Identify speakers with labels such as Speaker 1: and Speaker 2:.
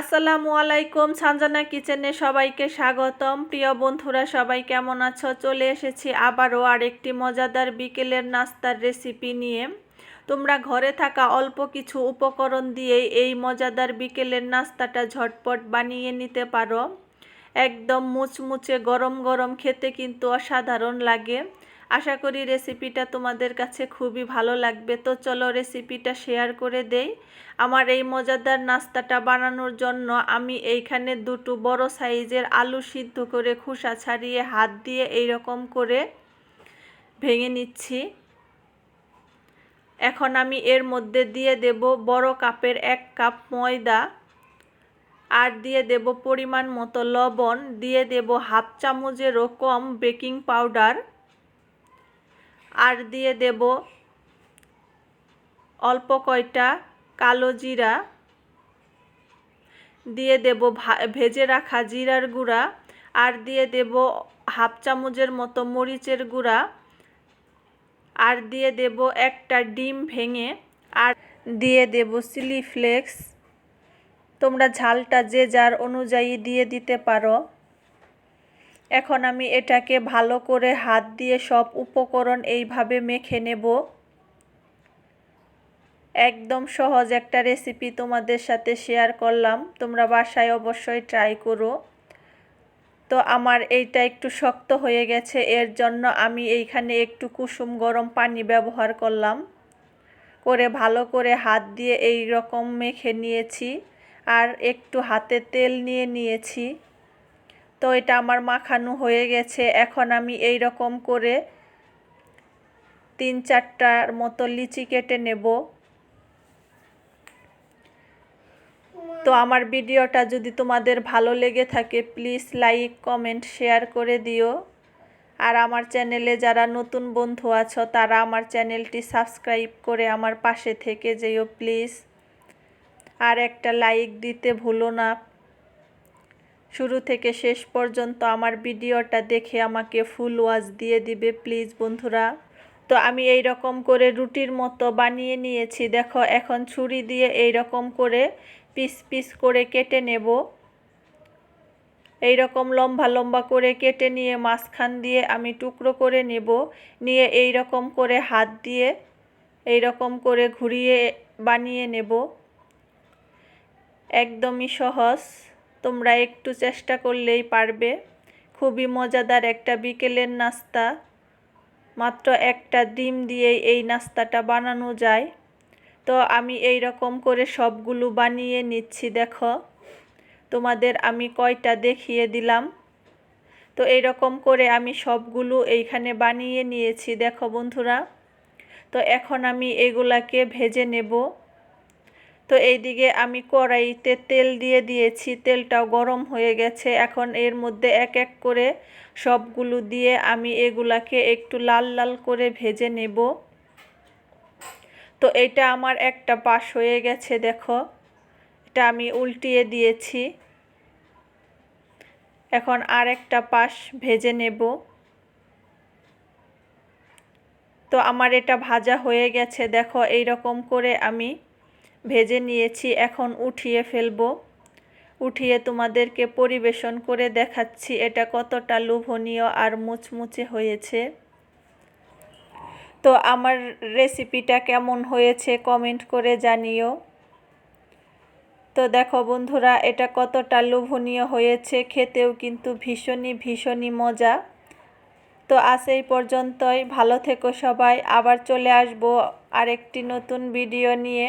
Speaker 1: আসসালামু আলাইকুম, সানজানা কিচেনে সবাইকে স্বাগতম। প্রিয় বন্ধুরা, সবাই কেমন আছো? চলে এসেছি আবারও আরেকটি মজাদার বিকেলের নাস্তার রেসিপি নিয়ে। তোমরা ঘরে থাকা অল্প কিছু উপকরণ দিয়েই এই মজাদার বিকেলের নাস্তাটা ঝটপট বানিয়ে নিতে পারো। একদম মুচমুচে গরম গরম খেতে কিন্তু অসাধারণ লাগে। আশা করি রেসিপিটা তোমাদের কাছে খুবই ভালো লাগবে। তো চলো রেসিপিটা শেয়ার করে দেই। আমার এই মজাদার নাস্তাটা বানানোর জন্য আমি এইখানে দুটো বড় সাইজের আলু সিদ্ধ করে খোসা ছাড়িয়ে হাত দিয়ে এই রকম করে ভেঙে নিচ্ছি। এখন আমি এর মধ্যে দিয়ে দেব বড় কাপের এক কাপ ময়দা আর দিয়ে দেব পরিমাণ মতো লবণ। দিয়ে দেব হাফ চামচেরও কম বেকিং পাউডার। আর দিয়ে দেব অল্প কয়টা কালো জিরা। দিয়ে দেব ভেজে রাখা জিরার গুঁড়া। আর দিয়ে দেব হাফ চামচের মতো মরিচের গুঁড়া। আর দিয়ে দেব একটা ডিম ভেঙে। আর দিয়ে দেব চিলি ফ্লেক্স। তোমরা ঝালটা যে যার অনুযায়ী দিয়ে দিতে পারো। এখন আমি এটাকে ভালো করে হাত দিয়ে সব উপকরণ এইভাবে মেখে নেব। একদম সহজ একটা রেসিপি তোমাদের সাথে শেয়ার করলাম। তোমরা বাসায় অবশ্যই ট্রাই করো। তো আমার এইটা একটু শক্ত হয়ে গেছে, এর জন্য আমি এইখানে একটু কুসুম গরম পানি ব্যবহার করলাম। করে ভালো করে হাত দিয়ে এই রকম মেখে নিয়েছি। আর একটু হাতে তেল নিয়ে নিয়েছি। তো এটা আমার মাখানো হয়ে গেছে। এখন আমি এই রকম করে তিন চারটার মতো লিচি কেটে নেব। তো আমার ভিডিওটা যদি তোমাদের ভালো লেগে থাকে প্লিজ লাইক কমেন্ট শেয়ার করে দিও। আর আমার চ্যানেলে যারা নতুন বন্ধু আছো, তারা আমার চ্যানেলটি সাবস্ক্রাইব করে আমার পাশে থেকে যেও প্লিজ আর একটা লাইক দিতে ভুলো না। শুরু থেকে শেষ পর্যন্ত আমার ভিডিওটা দেখে আমাকে ফুল ওয়াজ দিয়ে দিবে প্লিজ বন্ধুরা। তো আমি এই রকম করে রুটির মতো বানিয়ে নিয়েছি। দেখো, এখন ছুরি দিয়ে এই রকম করে পিস পিস করে কেটে নেব। এই রকম লম্বা লম্বা করে কেটে নিয়ে মাঝখান দিয়ে আমি টুকরো করে নেব। নিয়ে এই রকম করে হাত দিয়ে এই রকম করে ঘুরিয়ে বানিয়ে নেব। একদমই সহজ। তোমরা একটু চেষ্টা করলেই পারবে। খুবই মজাদার একটা বিকেলের নাস্তা। মাত্র একটা ডিম দিয়েই এই নাস্তাটা বানানো যায়। তো আমি এই রকম করে সবগুলো বানিয়ে নিচ্ছি, দেখো। তোমাদের আমি কয়টা দেখিয়ে দিলাম। তো এই রকম করে আমি সবগুলো এইখানে বানিয়ে নিয়েছি, দেখো বন্ধুরা। তো এখন আমি এগুলাকে ভেজে নেব। তো এইদিকে আমি কড়াইতে তেল দিয়ে দিয়েছি, তেলটাও গরম হয়ে গেছে। এখন এর মধ্যে এক এক করে সবগুলো দিয়ে আমি এগুলাকে একটু লাল লাল করে ভেজে নেব। তো এটা আমার একটা পাশ হয়ে গেছে, দেখো। এটা আমি উল্টিয়ে দিয়েছি। এখন আর একটা পাশ ভেজে নেব। তো আমার এটা ভাজা হয়ে গেছে, দেখো। এই রকম করে আমি ভেজে নিয়েছি, এখন উঠিয়ে ফেলব। উঠিয়ে তোমাদেরকে পরিবেশন করে দেখাচ্ছি এটা কতটা লোভনীয় আর মুচমুচে হয়েছে। তো আমার রেসিপিটা কেমন হয়েছে কমেন্ট করে জানিও। তো দেখো বন্ধুরা, এটা কতটা লোভনীয় হয়েছে, খেতেও কিন্তু ভীষণই ভীষণই মজা। তো আজ এই পর্যন্তই, ভালো থেকো সবাই, আবার চলে আসব আরেকটি নতুন ভিডিও নিয়ে।